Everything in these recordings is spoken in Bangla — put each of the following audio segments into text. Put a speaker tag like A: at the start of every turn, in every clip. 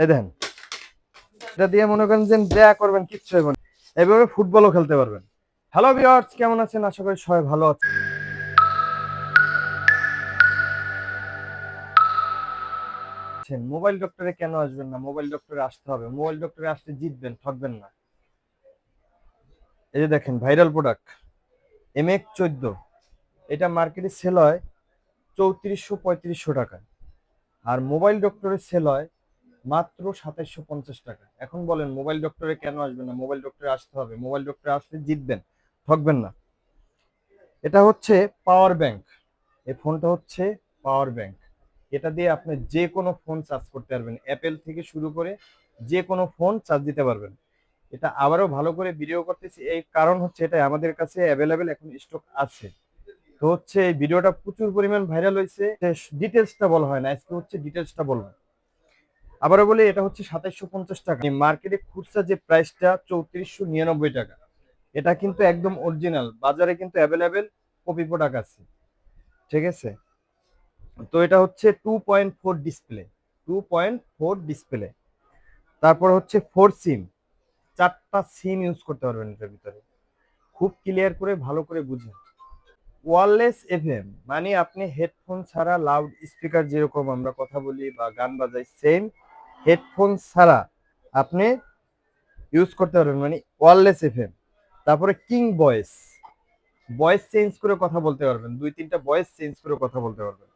A: এই দেখেন। এটা দিয়ে মনে করেন যে যা করবেন, কিচ্ছু হবে না। এভাবে ফুটবলও খেলতে পারবেন। হ্যালো ভিউয়ার্স কেমন আছেন? আশা করি সবাই ভালো আছেন। মোবাইল ডক্টরে কেন আসবেন না? মোবাইল ডক্টরে আসতে হবে। মোবাইল ডক্টরে আসতে জিতবেন ঠকবেন না। এই যে দেখেন ভাইরাল প্রোডাক্ট এম এক চোদ্দ। এটা মার্কেটে সেল হয় চৌত্রিশশো পঁয়ত্রিশশো টাকা আর মোবাইল ডক্টরে সেল হয় মাত্র সাতাইশশো পঞ্চাশ টাকা। এখন বলেন, মোবাইল ডক্টরে কেন আসবেন না? মোবাইল ডক্টরে আসতে হবে। মোবাইল ডক্টরে আসলে জিতবেন, ঠকবেন না। এটা হচ্ছে পাওয়ার ব্যাংক। এই ফোনটা হচ্ছে পাওয়ার ব্যাংক। এটা দিয়ে আপনি যে কোনো ফোন চার্জ করতে পারবেন। অ্যাপেল থেকে শুরু করে যে কোনো ফোন চার্জ দিতে পারবেন। এটা আবারও ভালো করে ভিডিও করতেছি। এই কারণ হচ্ছে এটা আমাদের কাছে অ্যাভেলেবেল এখন স্টক আছে। তো হচ্ছে এই ভিডিওটা প্রচুর পরিমাণ ভাইরাল হয়েছে ডিটেলসটা বলা হয় না, আজকে হচ্ছে ডিটেলসটা বলব। আবারও বলি, এটা হচ্ছে সাতাইশশো পঞ্চাশ টাকা। মার্কেটে খুচরা যে প্রাইসটা, চৌত্রিশশো নিরানব্বই টাকা। এটা কিন্তু একদম অরিজিনাল বাজারে কিন্তু অ্যাভেলেবেল কপি প্রোডাক্ট আছে। ঠিক আছে? তো এটা হচ্ছে two point four display two point four display তারপর হচ্ছে ফোর সিম চারটা সিম ইউজ করতে পারবেন এটার ভিতরে। খুব ক্লিয়ার করে, ভালো করে বুঝেন। ওয়ারলেস এফএম মানে আপনি হেডফোন ছাড়া লাউড স্পিকার যেরকম আমরা কথা বলি বা গান বাজাই সেম হেডফোন ছাড়া আপনি ইউজ করতে পারবেন মানে ওয়ারলেস এফএম তারপরে কিং ভয়েস ভয়েস চেঞ্জ করে কথা বলতে পারবেন, দুই তিনটা ভয়েস চেঞ্জ করে কথা বলতে পারবেন।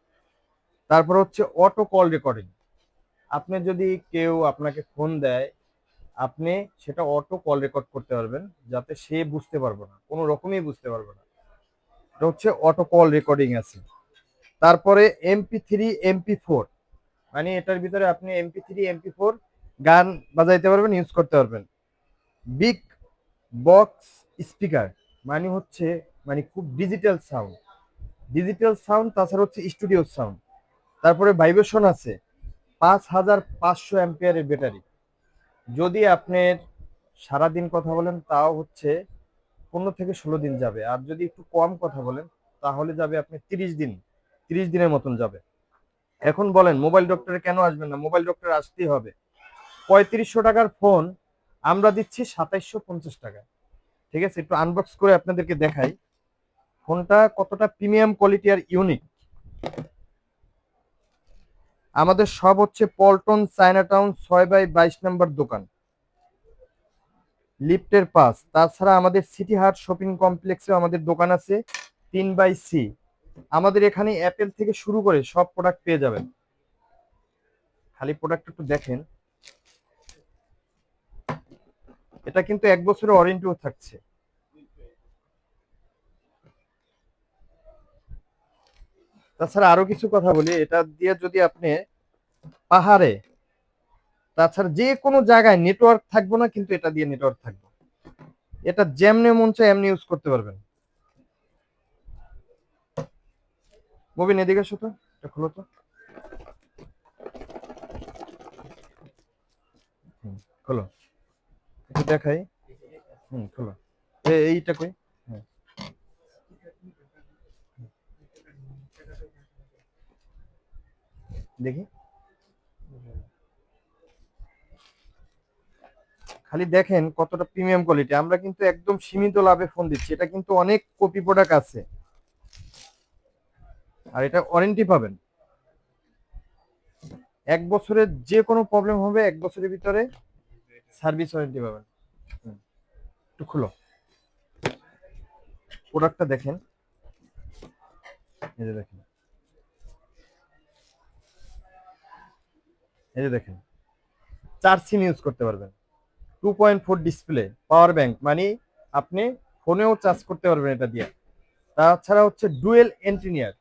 A: তারপর হচ্ছে অটো কল রেকর্ডিং আপনি যদি কেউ আপনাকে ফোন দেয়, আপনি সেটা অটো কল রেকর্ড করতে পারবেন, যাতে সে বুঝতে পারবে না। কোনো রকমই বুঝতে পারবে না। এটা হচ্ছে অটো কল রেকর্ডিং আছে। তারপরে এমপি থ্রি এমপি ফোর মানে এটার ভিতরে আপনি এমপি থ্রি এমপি ফোর গান বাজাইতে পারবেন ইউজ করতে পারবেন। বিগ বক্স স্পিকার মানে হচ্ছে মানে খুব ডিজিটাল সাউন্ড ডিজিটাল সাউন্ড তাছাড়া হচ্ছে স্টুডিও সাউন্ড তারপরে ভাইব্রেশন আছে, পাঁচ হাজার পাঁচশো অ্যাম্পিয়ারের ব্যাটারি যদি আপনার সারাদিন কথা বলেন, তাও হচ্ছে পনেরো থেকে ষোলো দিন যাবে। আর যদি একটু কম কথা বলেন, তাহলে যাবে আপনি তিরিশ দিন, তিরিশ দিনের মতন যাবে। এখন বলেন, মোবাইল ডক্টরে কেন আসবেন না? মোবাইল ডক্টরে আসতেই হবে। পঁয়ত্রিশশো টাকার ফোন আমরা দিচ্ছি সাতাইশশো পঞ্চাশ টাকা। ঠিক আছে? একটু আনবক্স করে আপনাদেরকে দেখাই। ফোনটা কতটা প্রিমিয়াম কোয়ালিটি আর ইউনিক আমাদের সব হচ্ছে পল্টন চায়নাটাউন ছয় বাই বাইশ নম্বর দোকান। লিফটের পাস তাছাড়া আমাদের সিটি হার্ট শপিং কমপ্লেক্সে আমাদের দোকান আছে তিন বাই সি। আমাদের এখানে অ্যাপেল থেকে শুরু করে সব প্রোডাক্ট পেয়ে যাবেন। খালি প্রোডাক্ট একটু দেখেন। এটা কিন্তু এক বছরের ওয়ারেন্টিও থাকছে। তাছাড়া আরও কিছু কথা বলি, এটা দিয়ে যদি আপনি পাহাড়ে, তাছাড়া যে কোনো জায়গায় নেটওয়ার্ক থাকব না, কিন্তু এটা দিয়ে নেটওয়ার্ক থাকবে। এটা যেমনি মন চায়, এমনি ইউজ করতে পারবেন। মুবিন এদিকে এসো তো এটা খুলো তো খোলো একটু দেখাই হুম খোলো এইটা কই হ্যাঁ দেখি খালি দেখেন কতটা প্রিমিয়াম কোয়ালিটি আমরা কিন্তু একদম সীমিত লাভে ফোন দিচ্ছি। এটা কিন্তু অনেক কপি প্রোডাক্ট আছে। আর এটা ওয়ারেন্টি পাবেন। এক বছরের যে কোনো প্রবলেম হবে, এক বছরের ভিতরে সার্ভিস ওয়ারেন্টি পাবেন। একটু খুলো। প্রোডাক্টটা দেখেন। এই যে দেখেন। এই যে দেখেন। চার সিম ইউজ করতে পারবেন। Two point four display power bank মানে আপনি ফোনেও চার্জ করতে পারবেন এটা দিয়ে। তাছাড়া হচ্ছে ডুয়েল এন্টিনিয়ার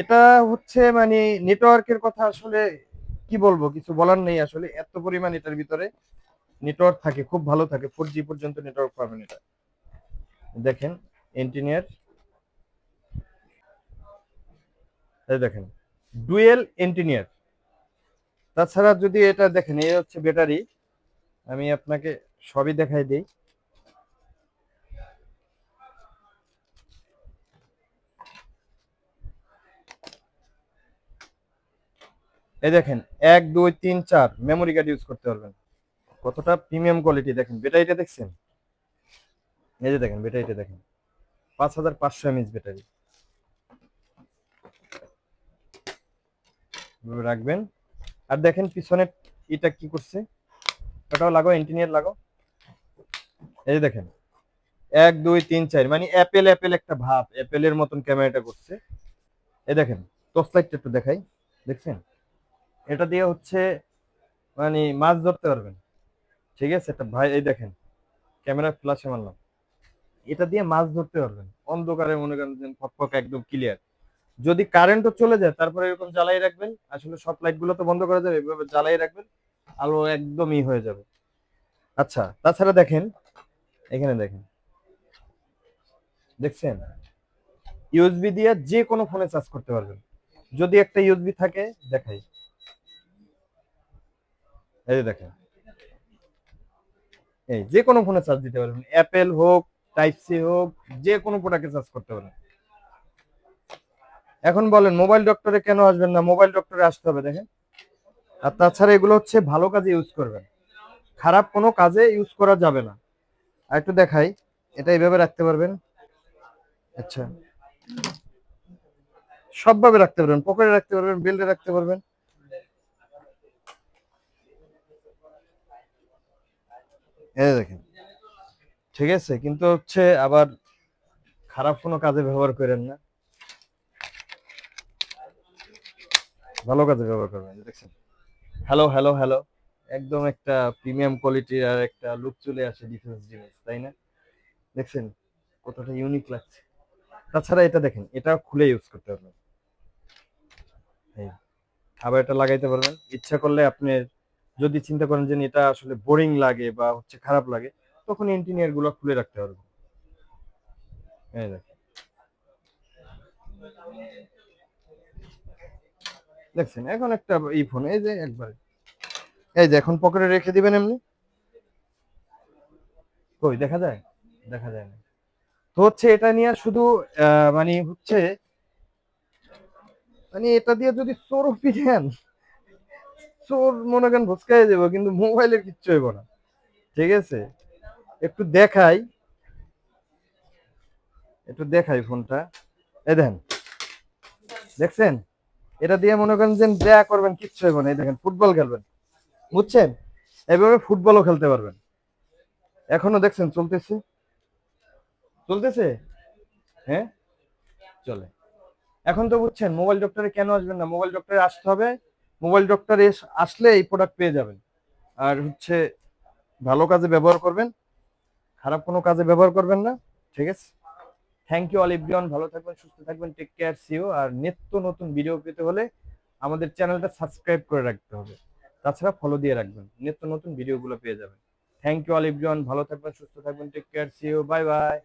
A: এটা হচ্ছে মানে নেটওয়ার্কের কথা আসলে কি বলব? কিছু বলার নেই আসলে। এত পরিমাণ এটার ভিতরে নেটওয়ার্ক থাকে, খুব ভালো থাকে। ফোর জি পর্যন্ত নেটওয়ার্ক পাবেন এটা। দেখেন এন্টিনিয়ার দেখেন ডুয়েল এন্টিনিয়ার তাছাড়া যদি এটা দেখেন, এই হচ্ছে ব্যাটারি আমি আপনাকে সবই দেখাই দিই। এই দেখেন, এক, দুই, তিন, চার মেমোরি কার্ড ইউজ করতে পারবেন। কতটা প্রিমিয়াম কোয়ালিটি দেখেন ব্যাটারিটা দেখছেন? এই যে দেখেন ব্যাটারিটা দেখেন। পাঁচ হাজার পাঁচশো এমএইচ ব্যাটারি রাখবেন। আর দেখেন পিছনে এটা কি করছে? ওটাও লাগো ইন্টিনিয়ার লাগো এই যে দেখেন, এক, দুই, তিন, চার মানে অ্যাপেল অ্যাপেল একটা ভাব অ্যাপেলের মতন ক্যামেরাটা করছে। এই দেখেন টর্চ লাইটটা একটু দেখাই। দেখছেন? এটা দিয়ে হচ্ছে মানে মাছ ধরতে পারবেন। ঠিক আছে? একটা ভাই, এই দেখেন, ক্যামেরা ফ্ল্যাশে মারলাম। এটা দিয়ে মাছ ধরতে পারবেন। অন্ধকারে মনে করেন ফকফক একদম ক্লিয়ার যদি কারেন্টও চলে যায়, তারপরে এরকম জ্বালাই রাখবেন। আসলে সব লাইটগুলো তো বন্ধ করা যাবে, এভাবে জ্বালাই রাখবেন, আলো একদমই হয়ে যাবে। আচ্ছা তাছাড়া দেখেন, এখানে দেখেন। দেখছেন? ইউএসবি দিয়ে যে কোনো ফোনে চার্জ করতে পারবেন। যদি একটা ইউএসবি থাকে, দেখাই। এই যে দেখেন। এই যে কোনো ফোনে চার্জ দিতে পারবেন। অ্যাপেল হোক টাইপ সি হোক, যে কোনো প্রোডাক্টে চার্জ করতে পারেন। এখন বলেন মোবাইল ডক্টরে কেন আসবেন না? মোবাইল ডক্টরে আসতে হবে, দেখেন। আর তাছাড়া এগুলো হচ্ছে ভালো কাজে ইউজ করবেন। খারাপ কোনো কাজে ইউজ করা যাবে না। আর একটু দেখাই, এটা এইভাবে রাখতে পারবেন। আচ্ছা। সবভাবে রাখতে পারবেন পকেটে রাখতে পারবেন বেল্টে রাখতে পারবেন। দেখেন। ঠিক আছে, কিন্তু হচ্ছে আবার খারাপ কোনো কাজে ব্যবহার করেন না। ভালো কাজে ব্যবহার করবেন দেখছেন। হ্যালো হ্যালো হ্যালো একদম একটা প্রিমিয়াম কোয়ালিটির আর একটা লুক চলে আসে ডিফেন্স জিনিস, তাই না? দেখছেন, কতটা ইউনিক লাগছে। তাছাড়া এটা দেখেন, এটা খুলে ইউজ করতে পারবেন। আবার এটা লাগাইতে পারবেন। ইচ্ছা করলে আপনি যদি চিন্তা করেন যে এটা আসলে বোরিং লাগে বা হচ্ছে খারাপ লাগে, তখন ইন্টিনিয়ারগুলো খুলে রাখতে পারবেন দেখছেন, এখন একটা এই ফোন এই যে একবার। এই যে এখন পকেটে রেখে দিবেন এমনি। কই, দেখা যায়? দেখা যায় না। তো হচ্ছে এটা নিয়ে শুধু মানে হচ্ছে মানে এটা দিয়ে যদি চোর পিঠেন চোর মনে করেন ভুসকাই যাব কিন্তু মোবাইলের কিচ্ছু হইব না। ঠিক আছে? একটু দেখাই। একটু দেখাই ফোনটা। এই দেখেন। দেখছেন? এটা দিয়ে মনে করেন যে দেয়া করবেন, কিচ্ছু হইব না। এই দেখেন, ফুটবল খেলবেন। বুঝছেন? এইভাবে ফুটবলও খেলতে পারবেন। এখনও দেখছেন, চলতেছে? চলতেছে? হ্যাঁ? চলে। এখন তো বুঝছেন, মোবাইল ডক্টরে কেন আসবেন না? মোবাইল ডক্টরে আসতে হবে। মোবাইল ডক্টরে আসলে এই প্রোডাক্ট পেয়ে যাবেন। আর হচ্ছে ভালো কাজে ব্যবহার করবেন, খারাপ কোনো কাজে ব্যবহার করবেন না, ঠিক আছে? থ্যাংক ইউ অল এভরিওয়ান ভালো থাকবেন, সুস্থ থাকবেন টেক কেয়ার সিও আর নিত্য নতুন ভিডিও পেতে হলে আমাদের চ্যানেলটা সাবস্ক্রাইব করে রাখতে হবে। তাছাড়া ফলো দিয়ে রাখবেন, নিত্য নতুন ভিডিওগুলো পেয়ে যাবেন। থ্যাংক ইউ অল এভরিওয়ান ভালো থাকবেন, সুস্থ থাকবেন take care see you bye bye